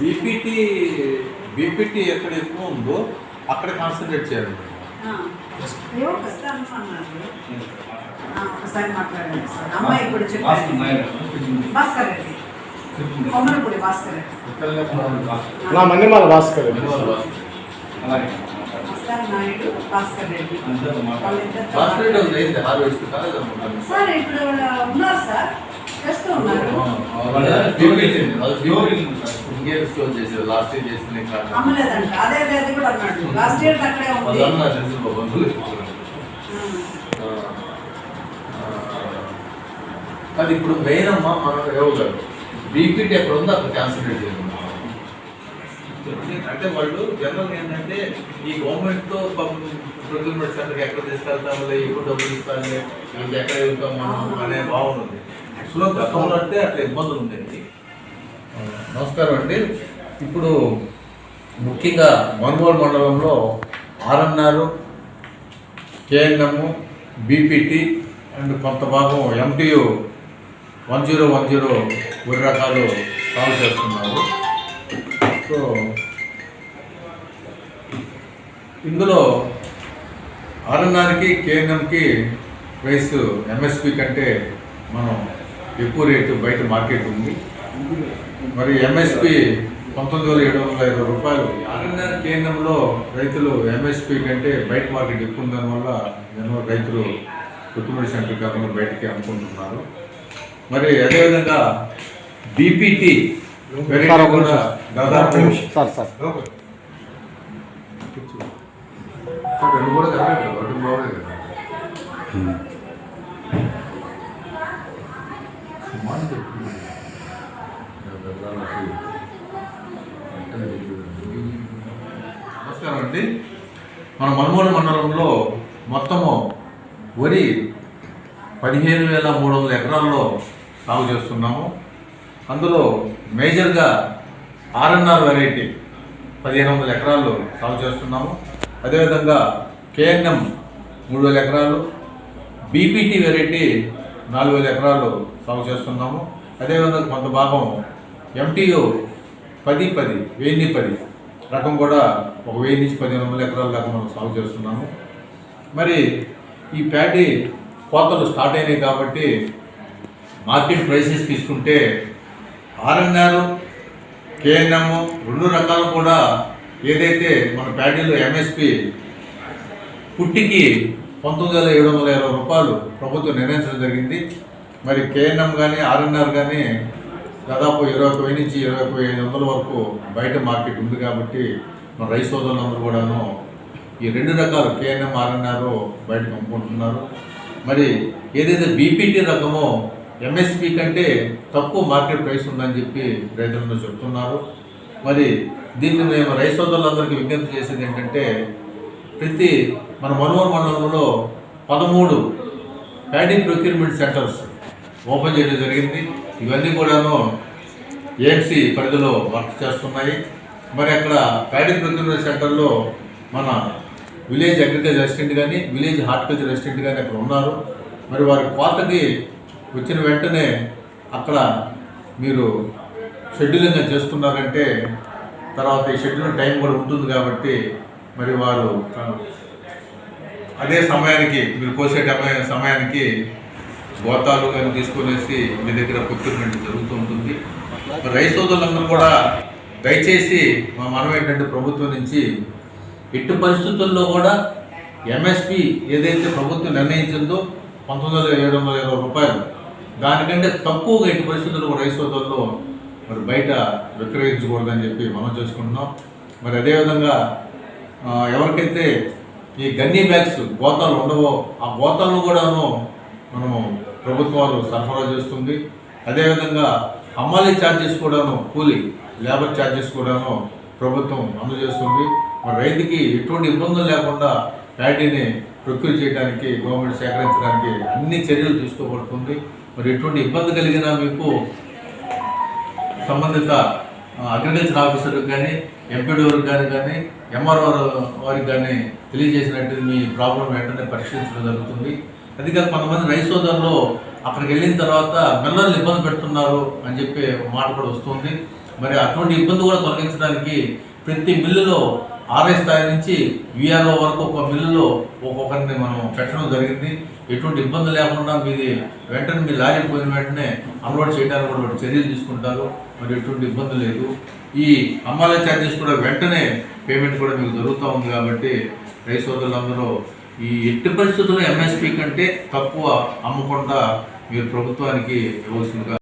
BPT BPT ఎక్కడ ఎక్కువ ఉందో అక్కడ కాన్సన్ట్రేట్ చేయాలి. ఏవో ప్రస్తుతం అన్నారు. ఆ, ఒకసారి మాట్లాడండి సార్. అమ్మాయి ఇప్పుడు చెప్పండి. భాస్కర్ రెడ్డి. కొమ్మలపూడి భాస్కర్ రెడ్డి. నా మన్నిమాల భాస్కర్ నాయుడు భాస్కర్ రెడ్డి. సార్ ఇప్పుడు ఉన్నారు సార్. చేస్తూ ఉన్నారు లాస్ట్ ఇయర్ అమ్మలేదంట. అదే లేదు కూడా అన్నాడు. లాస్ట్ ఇయర్ అక్కడే ఉంది. ఇప్పుడు మెయిన్ అమ్మ మనం ఇవ్వగలరు బీపీటీ ఎక్కడ ఉందో అక్కడ కాన్సన్ట్రేట్ చేయాలి అంటే వాళ్ళు జనరల్ ఏంటంటే ఈ గవర్నమెంట్తో ప్రొక్యూర్మెంట్ సెంటర్ ఎక్కడ తీసుకెళ్తాము ఎప్పుడు డబ్బులు ఇస్తాము ఎక్కడ వెళ్తాం మనం అనే భావన ఉంది. యాక్చువల్గా గతంలో అంటే అట్లా ఇబ్బందులు ఉండేవి. నమస్కారం అండి. ఇప్పుడు ముఖ్యంగా మనుగోలు మండలంలో ఆర్ఎన్ఆర్ కేఎన్ఎం బీపీటీ అండ్ కొంత భాగం MTU one zero one zero వరి రకాలు సాల్వ్ చేస్తున్నారు. సో ఇందులో ఆర్ఎన్ఆర్కి కేఎన్ఎంకి ప్రైస్ ఎంఎస్పి కంటే మనం ఎక్కువ రేటు బయట మార్కెట్ ఉంది. మరి ఎంఎస్పి పంతొమ్మిది వేల ఏడు వందల ఇరవై రూపాయలు. ఆర్ఎన్ఆర్ కేంద్రంలో రైతులు ఎంఎస్పి కంటే బయట మార్కెట్ ఎక్కువ ఉండడం వల్ల ఎన్నో రైతులు పెట్టుబడి సెంటర్ కాకుండా బయటికి అమ్ముకుంటున్నారు. మరి అదేవిధంగా బీపీటీ కూడా దాదాపు సార్ సార్ రెండు కూడా అండి మన మనుమోలు మండలంలో మొత్తము వరి పదిహేను వేల మూడు వందల ఎకరాల్లో సాగు చేస్తున్నాము. అందులో మేజర్గా ఆర్ఎన్ఆర్ వెరైటీ పదిహేను వందల ఎకరాల్లో సాగు చేస్తున్నాము. అదేవిధంగా కేఎన్ఎం మూడు వేల ఎకరాలు బీపీటీ వెరైటీ నాలుగు వేల ఎకరాలు సాగు చేస్తున్నాము. అదేవిధంగా కొంత భాగం ఎంటీయు పది పది వెయ్యి పది రకం కూడా ఒక వెయ్యి నుంచి పదిహేను వందల ఎకరాల దాకా మనం సాగు చేస్తున్నాము. మరి ఈ ప్యాడీ కోతలు స్టార్ట్ అయినాయి కాబట్టి మార్కెట్ ప్రైసెస్ తీసుకుంటే ఆర్ఎన్ఆర్ కేఎన్ఎం రెండు రకాలు కూడా ఏదైతే మన ప్యాడీలో ఎంఎస్పి పుట్టికి పంతొమ్మిది వేల ఏడు వందల ఇరవై రూపాయలు ప్రభుత్వం నిర్ణయించడం జరిగింది. మరి కేఎన్ఎం కానీ ఆర్ఎన్ఆర్ కానీ దాదాపు ఇరవై ఒక వెయ్యి నుంచి ఇరవై ఒక ఐదు వందల వరకు బయట మార్కెట్ ఉంది కాబట్టి మన రైస్ సోదరులందరూ కూడాను ఈ రెండు రకాలు కేఎన్ఎం ఆర్ఎన్ఆర్ బయట అమ్ముకుంటున్నారు మరి ఏదైతే బీపీటీ రకమో ఎంఎస్పి కంటే తక్కువ మార్కెట్ ప్రైస్ ఉందని చెప్పి రైతులందరూ చెప్తున్నారు. మరి దీన్ని మేము రైస్ సోదరులందరికీ విజ్ఞప్తి చేసేది ఏంటంటే ప్రతి మన మనోహర్ మండలంలో పదమూడు ప్యాడీ ప్రొక్యూర్మెంట్ సెంటర్స్ ఓపెన్ చేయడం జరిగింది. ఇవన్నీ కూడాను ఏఎంసీ పరిధిలో వర్క్ చేస్తున్నాయి. మరి అక్కడ ప్యాడీ ప్రొక్యూర్మెంట్ సెంటర్లో మన విలేజ్ అగ్రికల్చర్ రెసిడెంట్ కానీ విలేజ్ హార్టికల్చర్ రెసిడెంట్ కానీ అక్కడ ఉన్నారు. మరి వారి కోతకి వచ్చిన వెంటనే అక్కడ మీరు షెడ్యూలింగ్ చేస్తున్నారంటే తర్వాత ఈ షెడ్యూల్ టైం కూడా ఉంటుంది కాబట్టి మరి వారు అదే సమయానికి మీరు కోసే సమయానికి గోతాలు కానీ తీసుకునేసి మీ దగ్గర ప్రొక్యూర్మెంట్ జరుగుతూ ఉంటుంది. రైతు సోదరులందరూ కూడా దయచేసి మా మనం ఏంటంటే ప్రభుత్వం నుంచి ఎట్టి పరిస్థితుల్లో కూడా ఎంఎస్పి ఏదైతే ప్రభుత్వం నిర్ణయించిందో పంతొమ్మిది వందల ఏడు వందల ఇరవై రూపాయలు దానికంటే తక్కువగా ఎట్టి పరిస్థితుల్లో రైతు సోదరులు మరి బయట విక్రయించకూడదని చెప్పి మనం చేసుకుంటున్నాం. మరి అదేవిధంగా ఎవరికైతే ఈ గన్నీ బ్యాగ్స్ గోతాలు ఉండవో ఆ గోతాలను కూడాను మనము ప్రభుత్వాలు సరఫరా చేస్తుంది. అదేవిధంగా హమాలీ ఛార్జెస్ కూడాను కూలి లేబర్ ఛార్జెస్ కూడాను ప్రభుత్వం అందజేస్తుంది మరి రైతుకి ఎటువంటి ఇబ్బందులు లేకుండా ప్యాడీని ప్రొక్యూర్ చేయడానికి గవర్నమెంట్ సేకరించడానికి అన్ని చర్యలు తీసుకోబడుతుంది. మరి ఎటువంటి ఇబ్బంది కలిగినా మీకు సంబంధిత అగ్రికల్చర్ ఆఫీసర్కి కానీ ఎంపీడీ వారికి కానీ కానీ ఎంఆర్ఓ వారికి కానీ తెలియజేసినట్టు మీ ప్రాబ్లం వెంటనే పరిష్కరించడం జరుగుతుంది. అది కాక కొంతమంది రైతు సోదరులు అక్కడికి వెళ్ళిన తర్వాత మిల్లర్లు ఇబ్బంది పెడుతున్నారు అని చెప్పి మాట కూడా వస్తుంది. మరి అటువంటి ఇబ్బంది కూడా తొలగించడానికి ప్రతి మిల్లులో ఆర్ఐ స్థాయి నుంచి విఆర్ఓ వరకు ఒక మిల్లులో ఒక్కొక్కరిని మనం పెట్టడం జరిగింది. ఎటువంటి ఇబ్బంది లేకుండా మీది వెంటనే మీ లారీ పోయిన వెంటనే అన్లోడ్ చేయడానికి కూడా చర్యలు తీసుకుంటారు. మరి ఎటువంటి ఇబ్బంది లేదు. ఈ అమ్మాల ఛార్జెస్ కూడా వెంటనే పేమెంట్ కూడా మీకు జరుగుతూ ఉంది కాబట్టి రైస్ సోదరులందరూ ఈ ఎట్టి పరిస్థితుల్లో ఎంఎస్పి కంటే తక్కువ అమ్మకుండా మీరు ప్రభుత్వానికి ఇవ్వాల్సిందిగా